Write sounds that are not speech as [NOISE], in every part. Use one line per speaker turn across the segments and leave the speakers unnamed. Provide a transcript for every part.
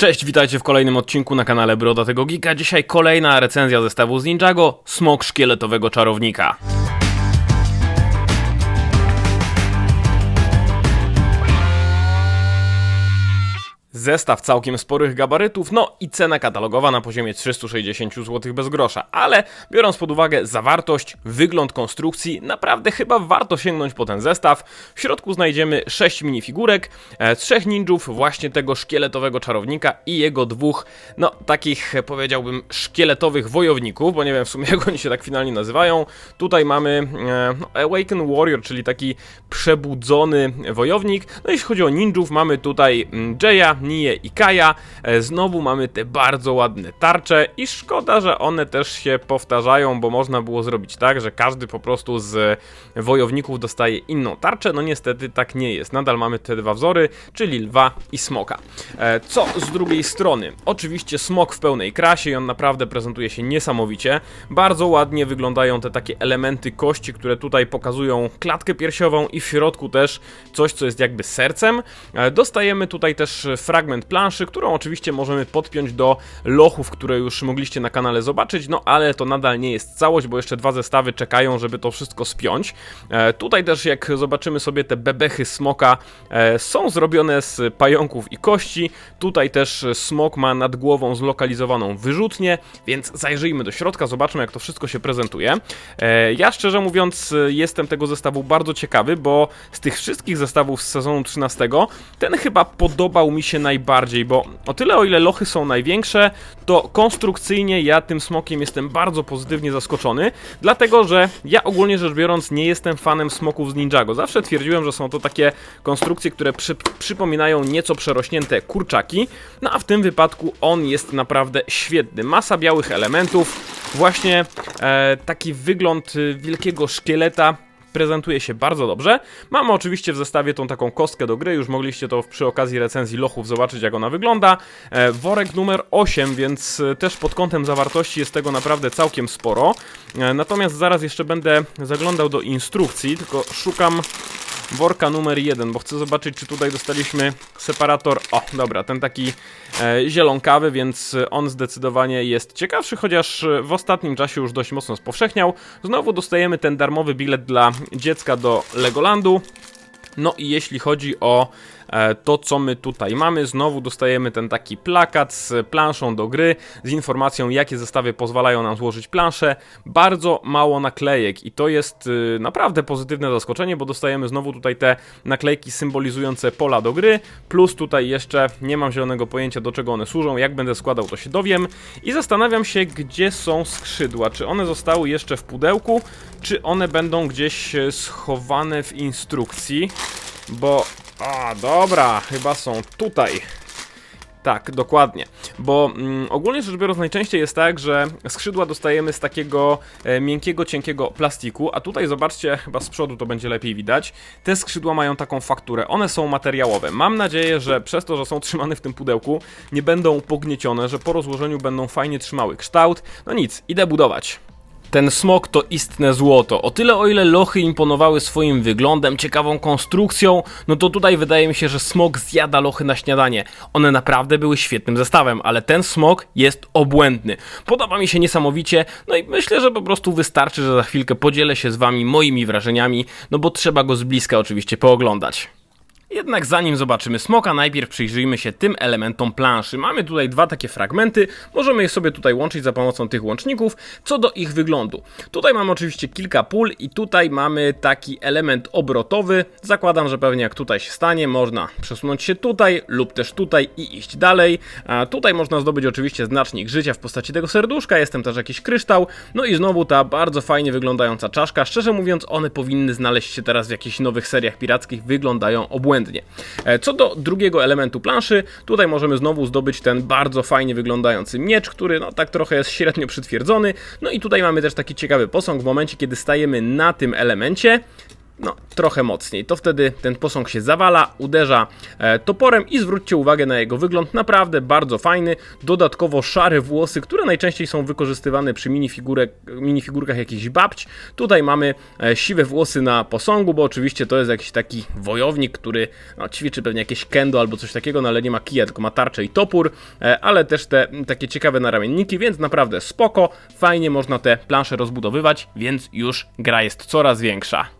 Cześć, witajcie w kolejnym odcinku na kanale Brodatego Geeka. Dzisiaj kolejna recenzja zestawu z Ninjago, Smok Szkieletowego Czarownika. Zestaw całkiem sporych gabarytów, no i cena katalogowa na poziomie 360 zł bez grosza, ale biorąc pod uwagę zawartość, wygląd konstrukcji, naprawdę chyba warto sięgnąć po ten zestaw. W środku znajdziemy 6 minifigurek, e, trzech ninjów, właśnie tego szkieletowego czarownika i jego dwóch, no takich powiedziałbym szkieletowych wojowników, bo nie wiem w sumie [LAUGHS] jak oni się tak finalnie nazywają. Tutaj mamy e, no, Awaken Warrior, czyli taki przebudzony wojownik. No jeśli chodzi o ninjów, mamy tutaj mm, Jaya, Nie i Kaja. E, Znowu mamy te bardzo ładne tarcze i szkoda, że one też się powtarzają, bo można było zrobić tak, że każdy po prostu z wojowników dostaje inną tarczę. No niestety tak nie jest. Nadal mamy te dwa wzory, czyli lwa i smoka. E, Co z drugiej strony? Oczywiście smok w pełnej krasie i on naprawdę prezentuje się niesamowicie. Bardzo ładnie wyglądają te takie elementy kości, które tutaj pokazują klatkę piersiową i w środku też coś, co jest jakby sercem. E, Dostajemy tutaj też fragment planszy, którą oczywiście możemy podpiąć do lochów, które już mogliście na kanale zobaczyć, no ale to nadal nie jest całość, bo jeszcze dwa zestawy czekają, żeby to wszystko spiąć. E, tutaj też jak zobaczymy sobie te bebechy smoka e, są zrobione z pająków i kości. Tutaj też smok ma nad głową zlokalizowaną wyrzutnię, więc zajrzyjmy do środka, zobaczmy jak to wszystko się prezentuje. E, ja szczerze mówiąc jestem tego zestawu bardzo ciekawy, bo z tych wszystkich zestawów z sezonu 13 ten chyba podobał mi się najbardziej, bo o tyle o ile lochy są największe, to konstrukcyjnie ja tym smokiem jestem bardzo pozytywnie zaskoczony, dlatego że ja ogólnie rzecz biorąc nie jestem fanem smoków z Ninjago. Zawsze twierdziłem, że są to takie konstrukcje, które przy, przypominają nieco przerośnięte kurczaki, no a w tym wypadku on jest naprawdę świetny. Masa białych elementów, właśnie e, taki wygląd y, wielkiego szkieleta, prezentuje się bardzo dobrze. Mamy oczywiście w zestawie tą taką kostkę do gry, już mogliście to przy okazji recenzji lochów zobaczyć jak ona wygląda. E, worek numer 8, więc e, też pod kątem zawartości jest tego naprawdę całkiem sporo. E, natomiast zaraz jeszcze będę zaglądał do instrukcji, tylko szukam worka numer 1, bo chcę zobaczyć, czy tutaj dostaliśmy separator. O, dobra, ten taki e, zielonkawy, więc on zdecydowanie jest ciekawszy, chociaż w ostatnim czasie już dość mocno spowszechniał. Znowu dostajemy ten darmowy bilet dla dziecka do Legolandu. No i jeśli chodzi o to, co my tutaj mamy, znowu dostajemy ten taki plakat z planszą do gry, z informacją, jakie zestawy pozwalają nam złożyć planszę. Bardzo mało naklejek i to jest y, naprawdę pozytywne zaskoczenie, bo dostajemy znowu tutaj te naklejki symbolizujące pola do gry, plus tutaj jeszcze nie mam zielonego pojęcia, do czego one służą. Jak będę składał, to się dowiem. I zastanawiam się, gdzie są skrzydła. Czy one zostały jeszcze w pudełku, czy one będą gdzieś e, schowane w instrukcji? Bo. A, dobra, chyba są tutaj. Tak, dokładnie. Bo mm, ogólnie rzecz biorąc, najczęściej jest tak, że skrzydła dostajemy z takiego e, miękkiego, cienkiego plastiku, a tutaj zobaczcie, chyba z przodu to będzie lepiej widać. Te skrzydła mają taką fakturę, one są materiałowe. Mam nadzieję, że przez to, że są trzymane w tym pudełku, nie będą pogniecione, że po rozłożeniu będą fajnie trzymały kształt. No nic, idę budować. Ten smok to istne złoto. O tyle o ile lochy imponowały swoim wyglądem, ciekawą konstrukcją, no to tutaj wydaje mi się, że smok zjada lochy na śniadanie. One naprawdę były świetnym zestawem, ale ten smok jest obłędny. Podoba mi się niesamowicie, no i myślę, że po prostu wystarczy, że za chwilkę podzielę się z wami moimi wrażeniami, no bo trzeba go z bliska oczywiście pooglądać. Jednak zanim zobaczymy smoka, najpierw przyjrzyjmy się tym elementom planszy. Mamy tutaj dwa takie fragmenty, możemy je sobie tutaj łączyć za pomocą tych łączników. Co do ich wyglądu. Tutaj mamy oczywiście kilka pól i tutaj mamy taki element obrotowy. Zakładam, że pewnie jak tutaj się stanie, można przesunąć się tutaj lub też tutaj i iść dalej. A tutaj można zdobyć oczywiście znacznik życia w postaci tego serduszka, jestem też jakiś kryształ. No i znowu ta bardzo fajnie wyglądająca czaszka. Szczerze mówiąc, one powinny znaleźć się teraz w jakichś nowych seriach pirackich, wyglądają obłędnie. E, Co do drugiego elementu planszy, tutaj możemy znowu zdobyć ten bardzo fajnie wyglądający miecz, który no tak trochę jest średnio przytwierdzony. No i tutaj mamy też taki ciekawy posąg w momencie, kiedy stajemy na tym elemencie. No, trochę mocniej. To wtedy ten posąg się zawala, uderza e, toporem i zwróćcie uwagę na jego wygląd. Naprawdę bardzo fajny. Dodatkowo szare włosy, które najczęściej są wykorzystywane przy minifigurkach jakichś babć. Tutaj mamy e, siwe włosy na posągu, bo oczywiście to jest jakiś taki wojownik, który no, ćwiczy pewnie jakieś kendo albo coś takiego, no ale nie ma kija, tylko ma tarczę i topór, e, ale też te takie ciekawe naramienniki, więc naprawdę spoko. Fajnie można te plansze rozbudowywać, więc już gra jest coraz większa.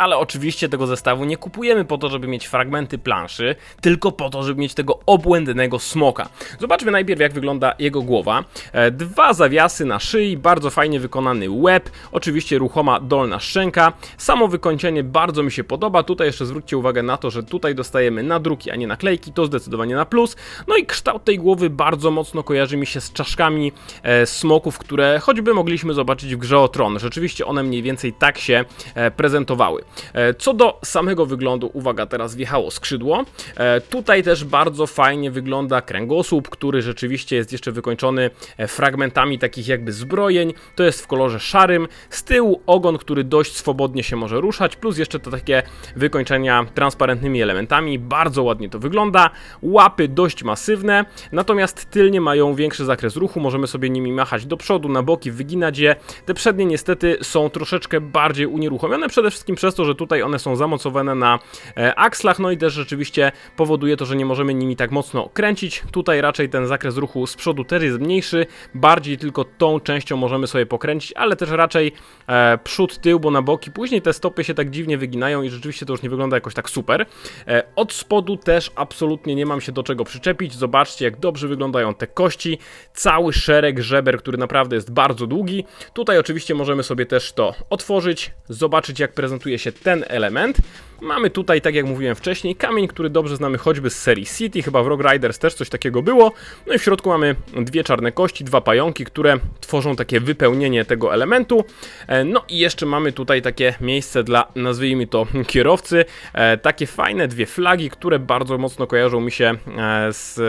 Ale oczywiście tego zestawu nie kupujemy po to, żeby mieć fragmenty planszy, tylko po to, żeby mieć tego obłędnego smoka. Zobaczmy najpierw, jak wygląda jego głowa. E, Dwa zawiasy na szyi, bardzo fajnie wykonany łeb, oczywiście ruchoma dolna szczęka. Samo wykończenie bardzo mi się podoba. Tutaj jeszcze zwróćcie uwagę na to, że tutaj dostajemy nadruki, a nie naklejki, to zdecydowanie na plus. No i kształt tej głowy bardzo mocno kojarzy mi się z czaszkami e, smoków, które choćby mogliśmy zobaczyć w grze o Tron. Rzeczywiście one mniej więcej tak się e, prezentowały. E, Co do samego wyglądu, uwaga, teraz wjechało skrzydło. E, Tutaj też bardzo fajnie wygląda kręgosłup, który rzeczywiście jest jeszcze wykończony e, fragmentami takich jakby zbrojeń. To jest w kolorze szarym. Z tyłu ogon, który dość swobodnie się może ruszać, plus jeszcze to takie wykończenia transparentnymi elementami. Bardzo ładnie to wygląda. Łapy dość masywne, natomiast tylnie mają większy zakres ruchu. Możemy sobie nimi machać do przodu, na boki, wyginać je. Te przednie niestety są troszeczkę bardziej unieruchomione, przede wszystkim przez to, że tutaj one są zamocowane na e, akslach, no i też rzeczywiście powoduje to, że nie możemy nimi tak mocno kręcić. Tutaj raczej ten zakres ruchu z przodu też jest mniejszy, bardziej tylko tą częścią możemy sobie pokręcić, ale też raczej e, przód, tył, bo na boki później te stopy się tak dziwnie wyginają i rzeczywiście to już nie wygląda jakoś tak super. E, od spodu też absolutnie nie mam się do czego przyczepić. Zobaczcie, jak dobrze wyglądają te kości. Cały szereg żeber, który naprawdę jest bardzo długi. Tutaj oczywiście możemy sobie też to otworzyć, zobaczyć jak prezentuje się ten element. Mamy tutaj, tak jak mówiłem wcześniej, kamień, który dobrze znamy choćby z serii City, chyba w Rock Riders też coś takiego było. No i w środku mamy dwie czarne kości, dwa pająki, które tworzą takie wypełnienie tego elementu. E, No i jeszcze mamy tutaj takie miejsce dla, nazwijmy to, kierowcy. E, Takie fajne dwie flagi, które bardzo mocno kojarzą mi się e, z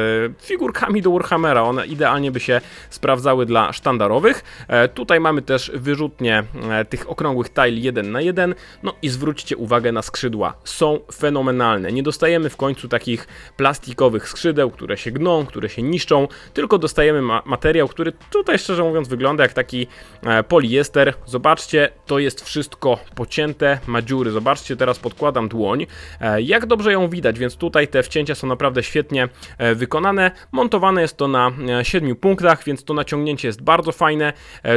figurkami do Warhammera. One idealnie by się sprawdzały dla sztandarowych. Tutaj mamy też wyrzutnie tych okrągłych tile 1 na 1. No i zwróćcie uwagę na skrzydła. Są fenomenalne. Nie dostajemy w końcu takich plastikowych skrzydeł, które się gną, które się niszczą, tylko dostajemy ma materiał, który tutaj szczerze mówiąc wygląda jak taki e, poliester. Zobaczcie, to jest wszystko pocięte, ma dziury. Zobaczcie, teraz podkładam dłoń. E, jak dobrze ją widać, więc tutaj te wcięcia są naprawdę świetnie e, wykonane. Montowane jest to na e, 7 punktach, więc to naciągnięcie jest bardzo fajne.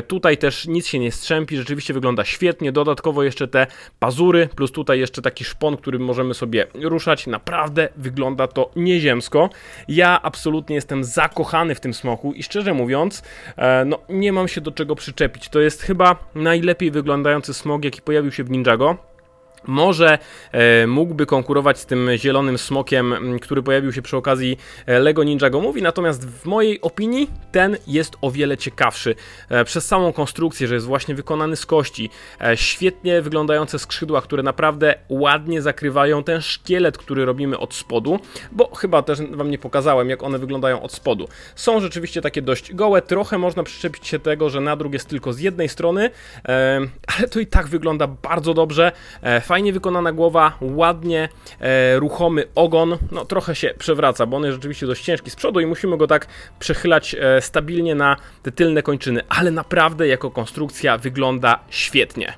Tutaj też nic się nie strzępi, rzeczywiście wygląda świetnie. Dodatkowo jeszcze te pazury, plus tutaj jeszcze taki szpon, którym możemy sobie ruszać. Naprawdę wygląda to nieziemsko. Ja absolutnie jestem zakochany w tym smoku i szczerze mówiąc, e, no nie mam się do czego przyczepić. To jest chyba najlepiej wyglądający smog, jaki pojawił się w Ninjago. Może e, mógłby konkurować z tym zielonym smokiem, który pojawił się przy okazji e, Lego Ninjago Movie, natomiast w mojej opinii ten jest o wiele ciekawszy. E, przez samą konstrukcję, że jest właśnie wykonany z kości, świetnie wyglądające skrzydła, które naprawdę ładnie zakrywają ten szkielet, który robimy od spodu, bo chyba też wam nie pokazałem, jak one wyglądają od spodu. Są rzeczywiście takie dość gołe, trochę można przyczepić się tego, że nadruk jest tylko z jednej strony, ale to i tak wygląda bardzo dobrze. Fajnie wykonana głowa, ładnie e, ruchomy ogon, no trochę się przewraca, bo on jest rzeczywiście dość ciężki z przodu i musimy go tak przechylać e, stabilnie na te tylne kończyny, ale naprawdę jako konstrukcja wygląda świetnie.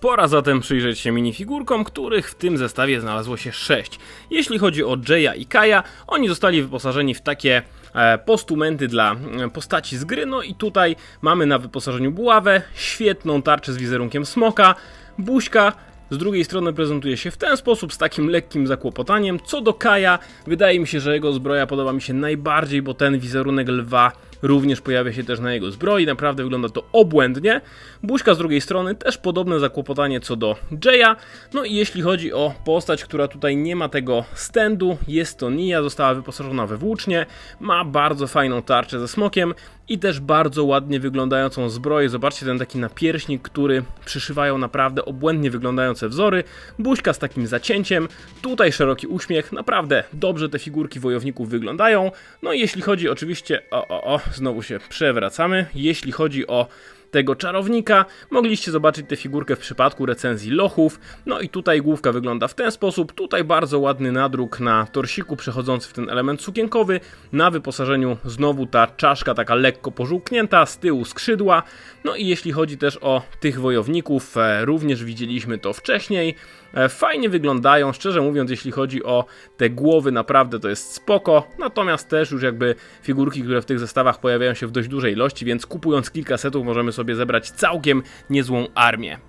Pora zatem przyjrzeć się minifigurkom, których w tym zestawie znalazło się 6. Jeśli chodzi o Jaya i Kaja, oni zostali wyposażeni w takie e, postumenty dla e, postaci z gry, no i tutaj mamy na wyposażeniu buławę, świetną tarczę z wizerunkiem smoka, buźka, z drugiej strony prezentuje się w ten sposób, z takim lekkim zakłopotaniem. Co do Kaja, wydaje mi się, że jego zbroja podoba mi się najbardziej, bo ten wizerunek lwa również pojawia się też na jego zbroi. Naprawdę wygląda to obłędnie. Buźka z drugiej strony też podobne zakłopotanie co do Jaya. No i jeśli chodzi o postać, która tutaj nie ma tego standu, jest to Nia, została wyposażona we włócznie, ma bardzo fajną tarczę ze smokiem i też bardzo ładnie wyglądającą zbroję. Zobaczcie ten taki napierśnik, który przyszywają naprawdę obłędnie wyglądające wzory. Buźka z takim zacięciem, tutaj szeroki uśmiech, naprawdę dobrze te figurki wojowników wyglądają. No i jeśli chodzi oczywiście o, o, o znowu się przewracamy. Jeśli chodzi o tego czarownika. Mogliście zobaczyć tę figurkę w przypadku recenzji lochów. No i tutaj główka wygląda w ten sposób. Tutaj bardzo ładny nadruk na torsiku przechodzący w ten element sukienkowy. Na wyposażeniu znowu ta czaszka taka lekko pożółknięta, z tyłu skrzydła. No i jeśli chodzi też o tych wojowników, e, również widzieliśmy to wcześniej. E, Fajnie wyglądają, szczerze mówiąc, jeśli chodzi o te głowy, naprawdę to jest spoko. Natomiast też już jakby figurki, które w tych zestawach pojawiają się w dość dużej ilości, więc kupując kilka setów możemy sobie zebrać całkiem niezłą armię.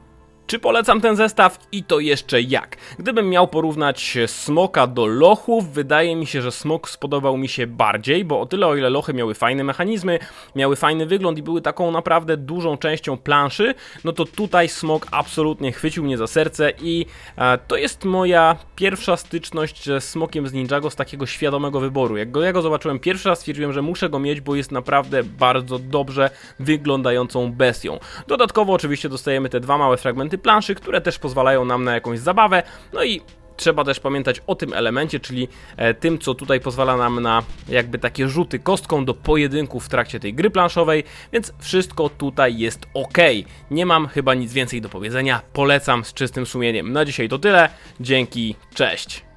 Czy polecam ten zestaw? I to jeszcze jak. Gdybym miał porównać smoka do lochów, wydaje mi się, że smok spodobał mi się bardziej, bo o tyle o ile lochy miały fajne mechanizmy, miały fajny wygląd i były taką naprawdę dużą częścią planszy, no to tutaj smok absolutnie chwycił mnie za serce i e, to jest moja pierwsza styczność ze smokiem z Ninjago z takiego świadomego wyboru. Jak go, ja go zobaczyłem pierwszy raz, stwierdziłem, że muszę go mieć, bo jest naprawdę bardzo dobrze wyglądającą bestią. Dodatkowo oczywiście dostajemy te dwa małe fragmenty planszy, które też pozwalają nam na jakąś zabawę, no i trzeba też pamiętać o tym elemencie, czyli e, tym, co tutaj pozwala nam na jakby takie rzuty kostką do pojedynku w trakcie tej gry planszowej, więc wszystko tutaj jest ok. Nie mam chyba nic więcej do powiedzenia, polecam z czystym sumieniem. Na dzisiaj to tyle, dzięki, cześć!